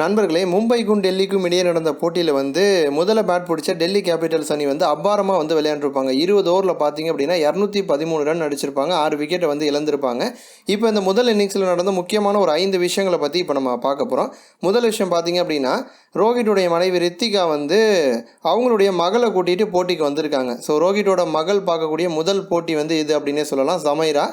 நண்பர்களே மும்பைக்கும் டெல்லிக்கும் இடையே நடந்த போட்டியில் வந்து முதல்ல பேட் பிடிச்ச டெல்லி கேபிட்டல்ஸ் அணி வந்து அபாரமாக வந்து விளையாண்டுருப்பாங்க. இருபது ஓவரில் பார்த்தீங்க அப்படின்னா இரநூத்தி பதிமூணு ரன் அடிச்சிருப்பாங்க. ஆறு விக்கெட்டை வந்து இழந்திருப்பாங்க. இப்போ இந்த முதல் இன்னிங்ஸில் நடந்த முக்கியமான ஒரு ஐந்து விஷயங்களை பற்றி இப்போ நம்ம பார்க்க போகிறோம் முதல் விஷயம் பார்த்தீங்க அப்படின்னா ரோஹிட்டுடைய மனைவி ரித்திகா வந்து அவங்களுடைய மகளை கூட்டிகிட்டு போட்டிக்கு வந்திருக்காங்க. ஸோ ரோஹிட்டோட மகள் பார்க்கக்கூடிய முதல் போட்டி வந்து இது அப்படின்னே சொல்லலாம். சமைரா.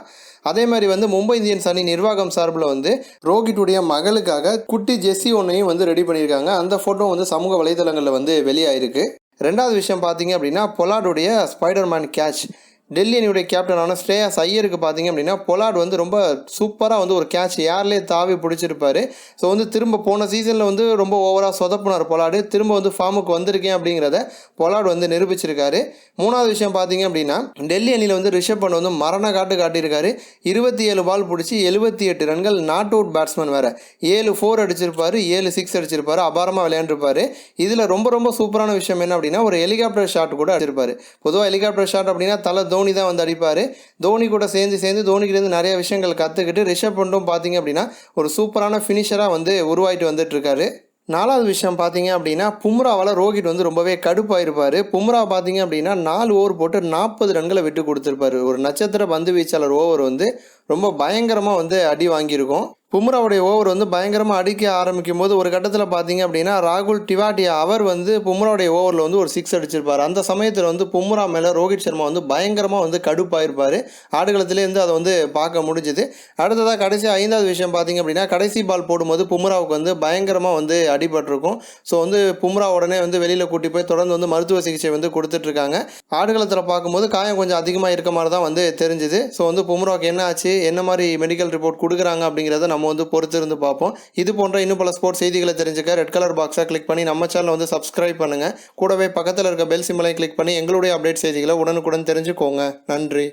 அதே மாதிரி வந்து மும்பை இந்தியன்ஸ் அணி நிர்வாகம் சார்பில் வந்து ரோஹித்துடைய மகளுக்காக குட்டி ஜெஸ்ஸி ஒன்றையும் வந்து ரெடி பண்ணியிருக்காங்க. அந்த ஃபோட்டோ வந்து சமூக வலைதளங்களில் வந்து வெளியாயிருக்கு. ரெண்டாவது விஷயம் பார்த்தீங்க அப்படின்னா பொலாடுடைய ஸ்பைடர்மேன் கேட்ச் டெல்லி அணியுடைய கேப்டனான ஸ்ரேயாஸ் ஐயருக்கு பார்த்தீங்க அப்படின்னா பொலாட் வந்து ரொம்ப சூப்பராக வந்து ஒரு கேட்ச் யார்லேயே தாவி பிடிச்சிருப்பாரு. ஸோ வந்து திரும்ப போன சீசனில் வந்து ரொம்ப ஓவராக சொதப்புனார் பொலாடு திரும்ப வந்து ஃபார்முக்கு வந்திருக்கேன் அப்படிங்கிறத பொலாட் வந்து நிரூபிச்சிருக்காரு. மூணாவது விஷயம் பார்த்தீங்க அப்படின்னா டெல்லி அணியில் வந்து ரிஷப் பண்ட் வந்து மரண காட்டு காட்டியிருக்காரு. இருபத்தி ஏழு பால் பிடிச்சி எழுபத்தி எட்டு ரன்கள் நாட் அவுட் பேட்ஸ்மேன் வேறு. ஏழு ஃபோர் அடிச்சிருப்பாரு ஏழு சிக்ஸ் அடிச்சிருப்பாரு அபாரமாக விளையாண்டுருப்பாரு. இதில் ரொம்ப ரொம்ப சூப்பரான விஷயம் என்ன அப்படின்னா ஒரு ஹெலிகாப்டர் ஷாட் கூட அடிச்சிருப்பாரு. பொதுவாக ஹெலிகாப்டர் ஷாட் அப்படின்னா தலை தோனி தான் வந்து அடிப்பார். தோனி கூட சேர்ந்து சேர்ந்து தோனிக்கிட்டேருந்து நிறைய விஷயங்கள் கற்றுக்கிட்டு ரிஷப் பண்டும் பார்த்தீங்க அப்படின்னா ஒரு சூப்பரான ஃபினிஷராக வந்து உருவாயிட்டு வந்துட்டுருக்காரு. நாலாவது விஷயம் பார்த்தீங்க அப்படின்னா பும்ராவால் ரோஹித் வந்து ரொம்பவே கடுப்பாயிருப்பார். பும்ரா பார்த்தீங்க அப்படின்னா நாலு ஓவர் போட்டு நாற்பது ரன்களை விட்டு கொடுத்துருப்பாரு. ஒரு நட்சத்திர பந்து வீச்சாளர் ஓவர் வந்து ரொம்ப பயங்கரமாக வந்து அடி வாங்கியிருக்கும். பும்ராவுடைய ஓவர் வந்து பயங்கரமாக அடிக்க ஆரம்பிக்கும் போது ஒரு கட்டத்தில் பார்த்தீங்க அப்படின்னா ராகுல் டிவாட்டியா அவர் வந்து பும்ராவுடைய ஓவரில் வந்து ஒரு சிக்ஸ் அடிச்சிருப்பார். அந்த சமயத்தில் வந்து பும்ரா மேலே ரோஹித் சர்மா வந்து பயங்கரமாக வந்து கடுப்பாயிருப்பார். ஆடுகளத்துலேருந்து அதை வந்து பார்க்க முடிஞ்சுது. அடுத்ததாக கடைசி ஐந்தாவது விஷயம் பார்த்தீங்க அப்படின்னா கடைசி பால் போடும்போது பும்ராவுக்கு வந்து பயங்கரமாக வந்து அடிபட்டிருக்கும். ஸோ வந்து பும்ரா உடனே வந்து வெளியில் கூட்டி போய் தொடர்ந்து வந்து மருத்துவ சிகிச்சை வந்து கொடுத்துட்ருக்காங்க ஆடுகளத்தில் பார்க்கும்போது காயம் கொஞ்சம் அதிகமாக இருக்க மாதிரி தான் வந்து தெரிஞ்சுது. ஸோ வந்து பும்ராவுக்கு என்ன ஆச்சு? என்ன மாதிரி மெடிக்கல் ரிப்போர்ட் கொடுக்குறாங்க அப்படிங்கிறத நம்ம வந்து பொறுத்து இருந்து பார்ப்போம். இது போன்ற இன்னும் பல ஸ்போர்ட்ஸ் செய்திகளை தெரிஞ்சுக்க ரெட் கலர் பாக்ஸை கிளிக் பண்ணி நம்ம சேனலை வந்து சப்ஸ்கிரைப் பண்ணுங்கள் கூடவே பக்கத்தில் இருக்க பெல் சிம்பலை கிளிக் பண்ணி எங்களுடைய அப்டேட் செய்திகளை உடனுக்குடன் தெரிஞ்சுக்கோங்க. நன்றி.